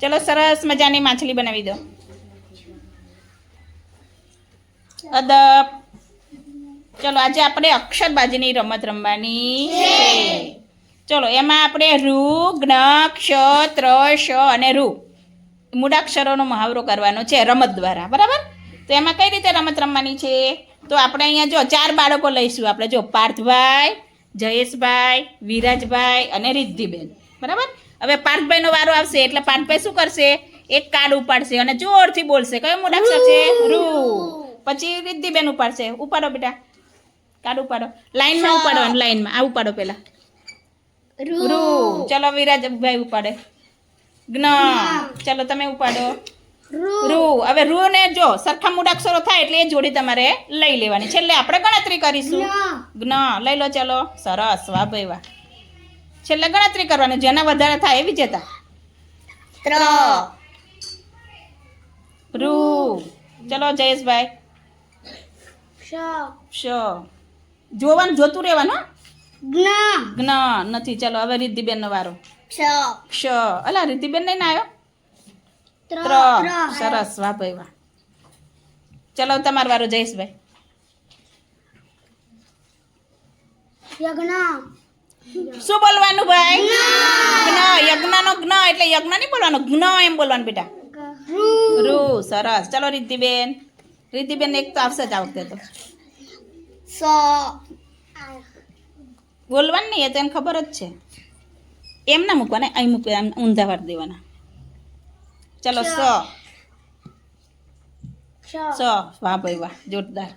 ચલો સરસ મજાની માછલી બનાવી દો. અદબ. ચલો આજે આપણે અક્ષરબાજીની રમત રમવાની ચલો એમાં આપણે રૂ જ્ઞ ક્ષ, ત્ર, શ અને રૂ મૂળાક્ષરોનો મહાવરો કરવાનો છે રમત દ્વારા. બરાબર? તો એમાં કઈ રીતે રમત રમવાની છે? તો આપણે અહીંયા જો ચાર બાળકો લઈશું આપણે. જો પાર્થભાઈ, જયેશભાઈ, વિરાજભાઈ અને રિદ્ધિબેન. બરાબર? હવે પાર્થભાઈનો વારો આવશે એટલે પાર્થભાઈ શું કરશે? એક કાર્ડ ઉપાડશે અને જોરથી બોલશે. કયો મૂળાક્ષર છે? રૂ. પછી રિદ્ધિબેન ઉપાડશે. ઉપાડો બેટા. કાર્ડ ઉપાડો. લાઈનમાં ઉપાડવાનું લાઈનમાં. આ ઉપાડો પહેલા. રૂ. ચલો વિરાજભાઈ ઉપાડે. જ્ઞ ચલો તમે ઉપાડો. રૂ. હવે રૂ ને જો સરખા મૂળાક્ષરો થાય એટલે એ જોડી તમારે લઈ લેવાની. છેલ્લે આપણે ગણતરી કરીશું. જ્ઞ લઈ લો ચલો. સરસ. વાહ ભાઈ વાહ. છેલ્લે ગણતરી કરવાની જેના વધારે થાય એ વિજેતા રૂ. ચલો જયેશભાઈ. શ જોવાનું જોતું રહેવાનું. જ્ઞ નથી ચલો હવે રિદ્ધિબેન નો વારો ક્ષ અલા રિદ્ધિબેન નહીં આવ્યો? ત્ર સરસ વાહ ભાઈ વાહ. ચલો તમારો વારો જયેશભાઈ. શું બોલવાનું ભાઈ? જ્ઞ યજ્ઞનો જ્ઞ એટલે યજ્ઞ નહીં બોલવાનું જ્ઞ એમ બોલવાનું બેટા. રૂ. સરસ. ચલો રિદ્ધિબેન. રિદ્ધિબેન એક તો આવશે જ આ વખતે તો. બોલવાનું નહીં એ તો એને ખબર જ છે. એમ ના મૂકવાના અહીં મૂકવા એમ ઊંધા વાર દેવાના. ચલો સ. સ. વાહ ભાઈ વાહ જોરદાર.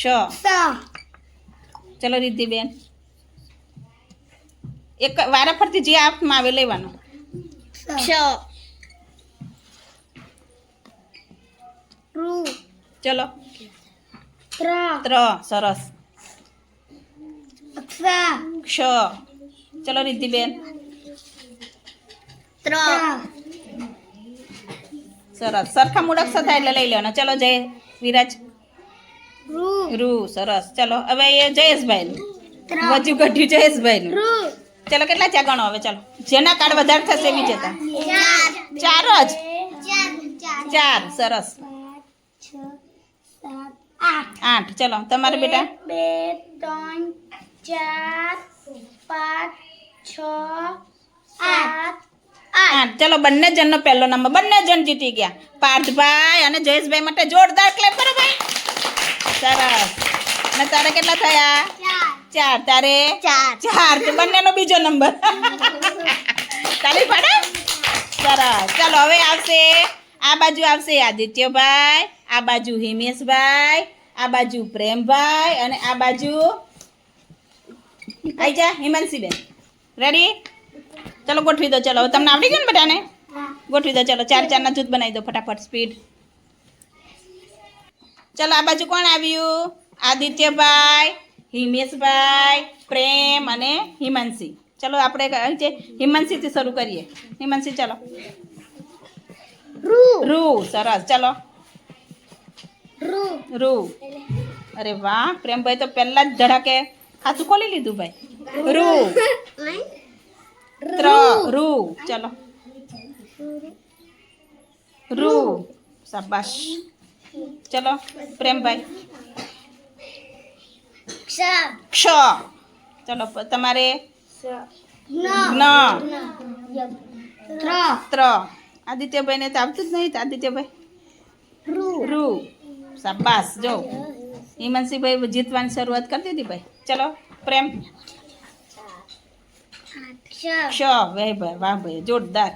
શ ચલો રિદ્ધિબેન. એક વારા ફરતી જે આપમાં આવે લેવાનો. ચલો. ત્ર. સરસ. ક્ષ ચલો રિદ્ધિબેન. સરસ. સરખા મૂળાક્ષર થાય એટલે લઈ લેવાનો. ચલો જય વિરાજ. રૂ. સરસ. ચલો હવે એ જયેશભાઈ વજુ કઢ્યું જયેશભાઈ નું ચલો કેટલા ચા ગણો? હવે ચલો. જેના કાર્ડ વધારે થશે એ જતા ચાર. જ? ચાર. સરસ. આઠ. ચલો તમારે બેટા? બે ત્રણ ચાર પાંચ છ સાત આઠ. ચલો બંને જણનો પહેલો નંબર. બંને જણ જીતી ગયા. પાર્થભાઈ અને જયેશભાઈ માટે જોરદાર ક્લેપ કરો ભાઈ. સરસ. ને તારે કેટલા થયા? ચાર. તારે? ચાર. બંનેનો બીજો નંબર. તાલી પડે સરસ. ચાલો હવે આવશે. આ બાજુ આવશે આદિત્યભાઈ આ બાજુ હિમેશભાઈ આ બાજુ પ્રેમભાઈ અને આ બાજુ આઈ જા હિમાંશીબેન. રેડી ચલો ગોઠવી દો. ચલો તમને આવડી ગયું ને બધાને? ગોઠવી દો. ચલો ચાર ચારના જૂથ બનાવી દો ફટાફટ સ્પીડ. ચલો આ બાજુ કોણ આવ્યું? આદિત્યભાઈ હિમેશભાઈ પ્રેમ અને હિમાંશી. ચલો આપણે છે હિમાંશીથી શરૂ કરીએ. હિમાંશી ચલો. રૂ. સરસ. ચલો. રૂ. રૂ. અરે વાહ પ્રેમભાઈ તો પહેલા જ ધડાકે ખાતું ખોલી લીધું ભાઈ. રૂ. ત્ર રૂ. ચલો. રૂ. શાબાશ. ચલો પ્રેમભાઈ. ક્ષ. ચલો તમારે ન જ્ઞ ત્ર. આદિત્યભાઈને તો આવતું જ નહીં આદિત્યભાઈ. રૂ શાબાશ જો. હિમાંશીભાઈ જીતવાની શરૂઆત કરી દીધી ભાઈ. ચલો પ્રેમ. ક્ષ. વાહ ભાઈ વાહ ભાઈ જોરદાર.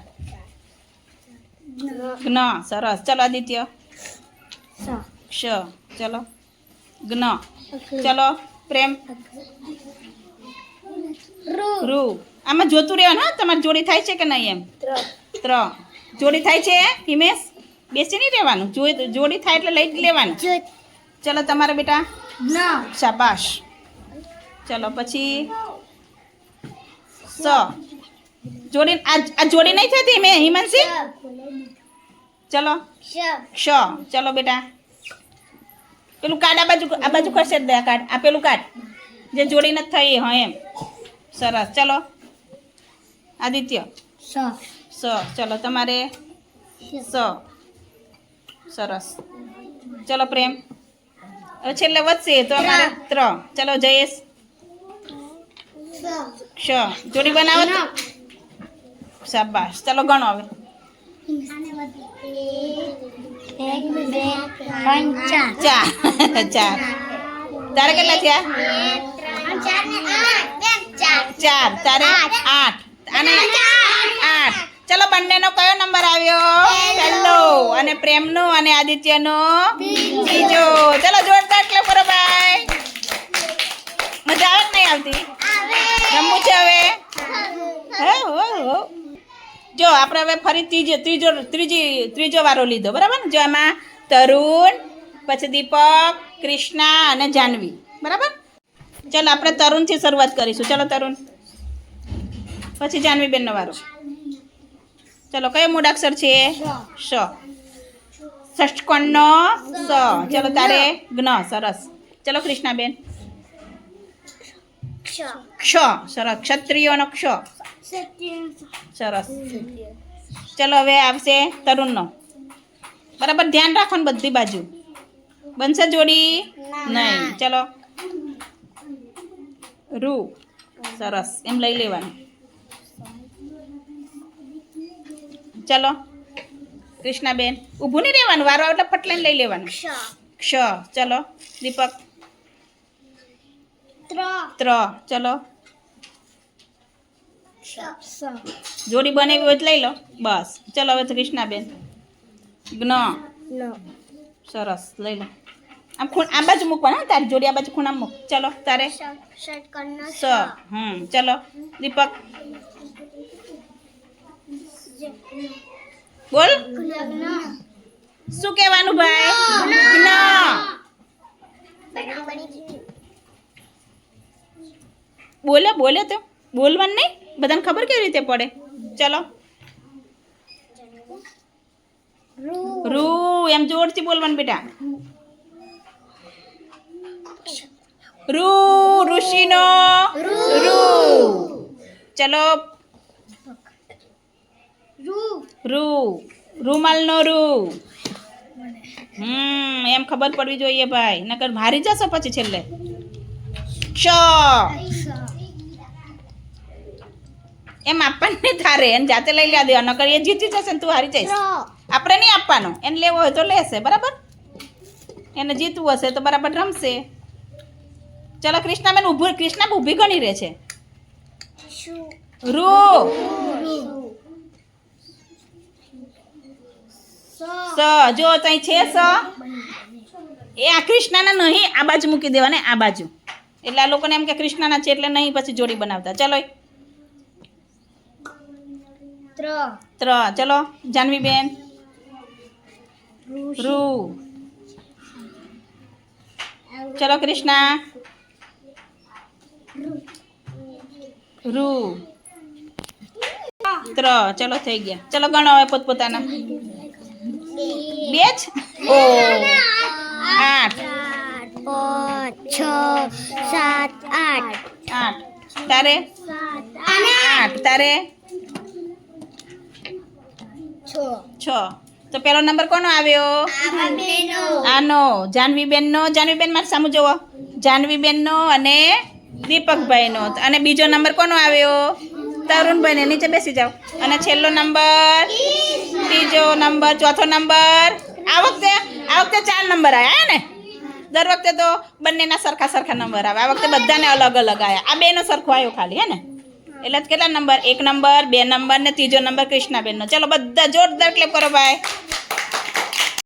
જ્ઞ સરસ. ચલો આદિત્ય. ક્ષ ચલો. જ્ઞ ચલો. પ્રેમ. રૂ. રૂ. આમાં જોતું રહેવાનું હા તમારી જોડી થાય છે કે નહીં એમ? ત્ર. જોડી થાય છે હિમેશ બેસી નહીં રહેવાનું. જોડી થાય એટલે લઈ જ લેવાનું. ચલો તમારે બેટા. શાબાશ. ચલો પછી? સ. જોડી આ આ જોડી નહીં થતી મેં હિમાંશી? ચલો. ક્ષ ચલો બેટા. પેલું કાર્ડ આ બાજુ આ બાજુ કરશે દે આ કાર્ડ. આ પેલું કાર્ડ. જે જોડી નથી થઈ હા એમ. સરસ. ચલો. આદિત્ય. સ સ ચલો તમારે સ સરસ. ચલો પ્રેમ. હવે છેલ્લે વધશે તો અમારે ત્ર ચલો જયેશ. ક્ષ જોડી બનાવો. શાબાશ. ચલો ગણો હવે. ચાર તારે કેટલા થયા ચાર તારે આઠ અને આઠ ચલો બંનેનો કયો નંબર આવ્યો પહેલો અને પ્રેમનો અને આદિત્યનો બીજો ચલો જોરદાર એટલે કરો ભાઈ મજા આવે નહીં આવતી રમવું છે હવે હે હો હો જો આપણે હવે ફરી ત્રીજો ત્રીજો ત્રીજી ત્રીજો વારો લીધો બરાબર? ને જો એમાં તરુણ પછી દીપક કૃષ્ણા અને જાનવી બરાબર? ચાલો આપણે તરુણથી શરૂઆત કરીશું. ચાલો તરુણ. પછી જાનવી બેનનો વારો. ચાલો કયો મૂળાક્ષર છે? સ. ષષ્ઠકોણનો સ. ચલો તારે જ્ઞ સરસ. ચલો કૃષ્ણાબેન. ક્ષ સરસ. ક્ષત્રિયોનો ક્ષ. સરસ. ચલો હવે આવશે તરુણનો. બરાબર ધ્યાન રાખો ને બધી બાજુ. બનશે જોડી? નહીં. ચલો. રૂ. સરસ. એમ લઈ લેવાનું. ચલો. કૃષ્ણાબેન. ઊભું નહીં રહેવાનું. વારો એટલે ફટ લઈને લઈ લેવાનું. ક્ષ. ચલો. દીપક. ત્ર. ચલો. જોડી બનાવી હોય તો લઈ લો. બસ. ચલો હવે તો કૃષ્ણાબેન જ્ઞ સરસ. લઈ લો. આમ ખૂણ આ બાજુ મૂકવાનું તારી જોડી આ બાજુ ખૂણામાં મૂક. ચલો તારે. સ. હમ ચલો. દીપક. બોલ. શું કહેવાનું ભાઈ? જ્ઞ બોલે બોલે તો. બોલવાનું નહીં. બધાને ખબર કેવી રીતે પડે? ચલો. રૂ. એમ જોરથી બોલવાનું બેટા. રૂ ઋષિનો. રૂ. ચલો. રૂ. રૂમાલનો રૂ. હમ એમ ખબર પડવી જોઈએ ભાઈ. નકર મારી જશો પછી છેલ્લે. ક્ષ એમ આપણને થારે એને જાતે લઈ લેવા દેવાનો નકર એ જીતી જશે ને તું હારી જઈશ. આપણે નહીં આપવાનો. એને લેવો હોય તો લેશે બરાબર? એને જીતવું હશે તો બરાબર રમશે. ચલો કૃષ્ણાબેન ઊભું કૃષ્ણા ઊભી ગણી રહે છે. રૂ. સ. જો તઈ છે સ. એ આ કૃષ્ણાના નહીં આ બાજુ મૂકી દેવાને આ બાજુ. એટલે આ લોકોને એમ કે કૃષ્ણના છે એટલે નહીં પછી જોડી બનાવતા. ચલો ત્ર. ચલો જાનવીબેન. રૂ ચલો કૃષ્ણા. રૂ ત્ર. ચલો થઈ ગયા. ચલો ગણો હવે પોતપોતાના. બે જ? ઓ. આઠ. છ સાત આઠ. આઠ. તારે? આઠ. તારે? છ. તો પેલો નંબર કોનો આવ્યો? આનો. જાનવીબેનનો. જાનવીબેન મારે સામું જુઓ. જાનવીબેનનો અને દીપકભાઈનો. અને બીજો નંબર કોનો આવ્યો? તરુણભાઈને. નીચે બેસી જાઓ. અને છેલ્લો નંબર? ત્રીજો નંબર? ચોથો નંબર? આ વખતે આ વખતે ચાર નંબર આવ્યા ને? દર વખતે તો બંનેના સરખા સરખા નંબર આવે. આ વખતે બધાને અલગ અલગ આવ્યા આ બેનો સરખો આવ્યો ખાલી હે ને? એટલે કેટલા નંબર? એક નંબર, બે નંબર ને ત્રીજો નંબર કૃષ્ણાબેનનો. ચલો, બધા જોરદાર ક્લેપ કરો, ભાઈ.